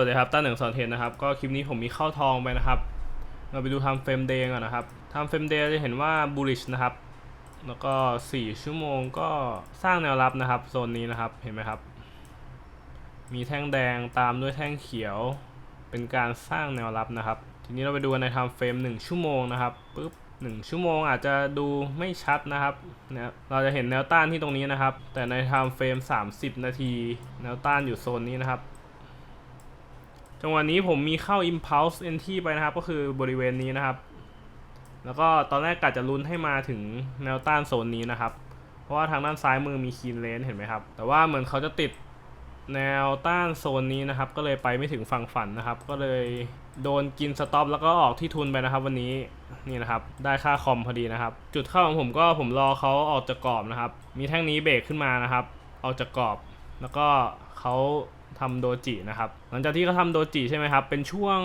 วัสดีครับต้าหนึ่งสอนเทนนะครับ ก็คลิปนี้ผมมีเข้าทองไปนะครับ เราไปดูทำเฟรมเดย์ก่อนนะครับทำเฟรมเดย์จะเห็นว่า bullish นะครับ แล้วก็ 4 ชั่วโมงก็สร้างแนวรับนะครับ โซนนี้นะครับ เห็นไหมครับ มีแท่งแดงตามด้วยแท่งเขียว เป็นการสร้างแนวรับนะครับ ทีนี้เราไปดูในทำเฟรม1 ชั่วโมงนะครับปุ๊บหนึ่งชั่วโมงอาจจะดูไม่ชัดนะครับเนี่ยเราจะเห็นแนวต้านที่ตรงนี้นะครับ แต่ในทม์เฟรม 30 นาที แนวต้านอยู่โซนนี้นะครับ จังหวะนี้ผมมีเข้า impulse entry ไปนะครับ ก็คือบริเวณนี้นะครับ แล้วก็ตอนแรกกะจะลุ้นให้มาถึงแนวต้านโซนนี้นะครับ เพราะว่าทางด้านซ้ายมือมีคีนเลนเห็นไหมครับ แต่ว่าเหมือนเขาจะติดแนวต้านโซนนี้นะครับ ก็เลยไปไม่ถึงฝั่งฝันนะครับ ก็เลยโดนกินสต็อปแล้วก็ออกที่ทุนไปนะครับ วันนี้นี่นะครับ ได้ค่าคอมพอดีนะครับ จุดเข้าของผมก็ผมรอเขาออกจากกรอบนะครับ มีแท่งนี้เบรกขึ้นมานะครับ ออกจากกรอบ แล้วก็เขา ทำโดจินะครับ หลังจากที่เขาทำโดจิใช่ไหมครับ เป็นช่วง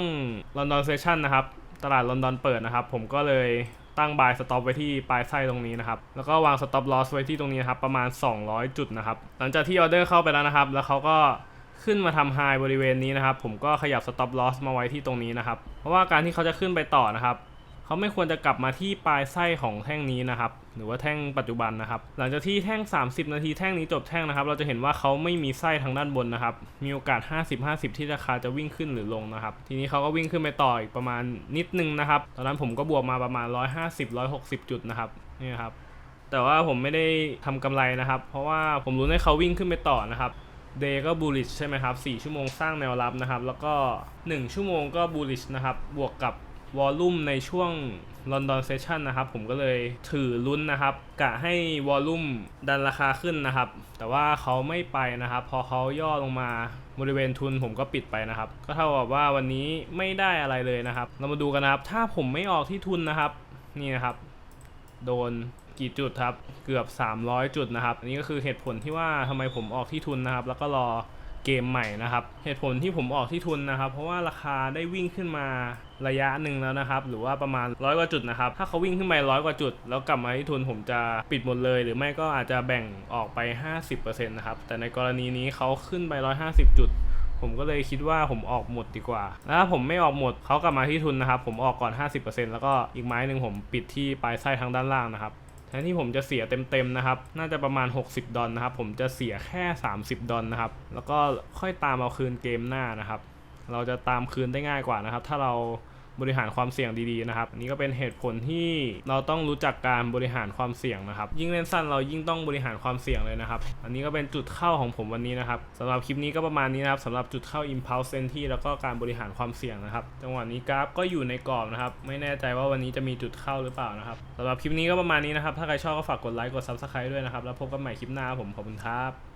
ลอนดอนเซสชันนะครับ ตลาดลอนดอนเปิดนะครับ ผมก็เลยตั้งบายสต็อปไว้ที่ปลายไส้ตรงนี้นะครับ แล้วก็วางสต็อปลอสไว้ที่ตรงนี้นะครับ ประมาณ 200 จุดนะครับ หลังจากที่ออเดอร์เข้าไปแล้วนะครับ แล้วเขาก็ขึ้นมาทำไฮบริเวณนี้นะครับ ผมก็ขยับสต็อปลอสมาไว้ที่ตรงนี้นะครับ เพราะว่าการที่เขาจะขึ้นไปต่อนะครับ เขาไม่ควรจะกลับมาที่ปลายไส้ของแท่งนี้นะครับ หรือว่าแท่งปัจจุบันนะครับ หลังจากที่แท่ง 30 นาทีแท่งนี้จบแท่งนะครับ เราจะเห็นว่าเขาไม่มีไส้ทางด้านบนนะครับ มีโอกาส 50-50 ที่ราคาจะวิ่งขึ้นหรือลงนะครับ ทีนี้เขาก็วิ่งขึ้นไปต่ออีกประมาณนิดนึงนะครับ ตอนนั้นผมก็บวกมาประมาณ 150-160 จุดนะครับ นี่ครับ แต่ว่าผมไม่ได้ทำกำไรนะครับ เพราะว่าผมรู้ให้เขาวิ่งขึ้นไปต่อนะครับเดย์ก็ bullish ใช่ไหมครับ4ชั่วโมงสร้างแนวรับนะครับ แล้วก็ 1 ชั่วโมงก็ bullish นะครับ บวกกับ วอลลุ่มในช่วง London Session นะครับ ผมก็เลยถือลุ้นนะครับ กะให้วอลลุ่มดันราคาขึ้นนะครับ แต่ว่าเขาไม่ไปนะครับ พอเขาย่อลงมาบริเวณทุนผมก็ปิดไปนะครับ ก็เท่ากับว่าวันนี้ไม่ได้อะไรเลยนะครับ เรามาดูกันนะครับ ถ้าผมไม่ออกที่ทุนนะครับ นี่นะครับ โดนกี่จุดครับ เกือบ 300 จุดนะครับ อันนี้ก็คือเหตุผลที่ว่าทำไมผมออกที่ทุนนะครับ แล้วก็รอ เกมใหม่นะครับ เหตุผลที่ผมออกที่ทุนนะครับ เพราะว่าราคาได้วิ่งขึ้นมาระยะหนึ่งแล้วนะครับ หรือว่าประมาณร้อยกว่าจุดนะครับ ถ้าเขาวิ่งขึ้นไปร้อยกว่าจุด แล้วกลับมาที่ทุนผมจะปิดหมดเลย หรือไม่ก็อาจจะแบ่งออกไป 50%นะครับ แต่ในกรณีนี้เขาขึ้นไป 150 จุด ผมก็เลยคิดว่าผมออกหมดดีกว่า แล้วถ้าผมไม่ออกหมดเขากลับมาที่ทุนนะครับ ผมออกก่อน 50%แล้วก็อีกไม้หนึ่งผมปิดที่ปลายไส้ทางด้านล่างนะครับ แทนที่ผมจะเสียเต็มๆนะครับ น่าจะประมาณ 60 ดอลนะครับ ผมจะเสียแค่ 30 ดอลนะครับ แล้วก็ค่อยตามเอาคืนเกมหน้านะครับ เราจะตามคืนได้ง่ายกว่านะครับ ถ้าเรา บริหารความเสี่ยงดีๆนะครับอันนี้ก็เป็นเหตุผลที่เราต้องรู้จักการบริหารความเสี่ยงนะครับ ยิ่งเล่นสั้นเรายิ่งต้องบริหารความเสี่ยงเลยนะครับ อันนี้ก็เป็นจุดเข้าของผมวันนี้นะครับสำหรับคลิปนี้ก็ประมาณนี้นะครับสำหรับจุดเข้า impulse entry แล้วก็การบริหารความเสี่ยงนะครับ จังหวะนี้กราฟก็อยู่ในกรอบนะครับ ไม่แน่ใจว่าวันนี้จะมีจุดเข้าหรือเปล่านะครับสำหรับคลิปนี้ก็ประมาณนี้นะครับ ถ้าใครชอบก็ฝากกดไลค์กด subscribe ด้วยนะครับ แล้วพบกันใหม่คลิปหน้าผมขอบคุณครับ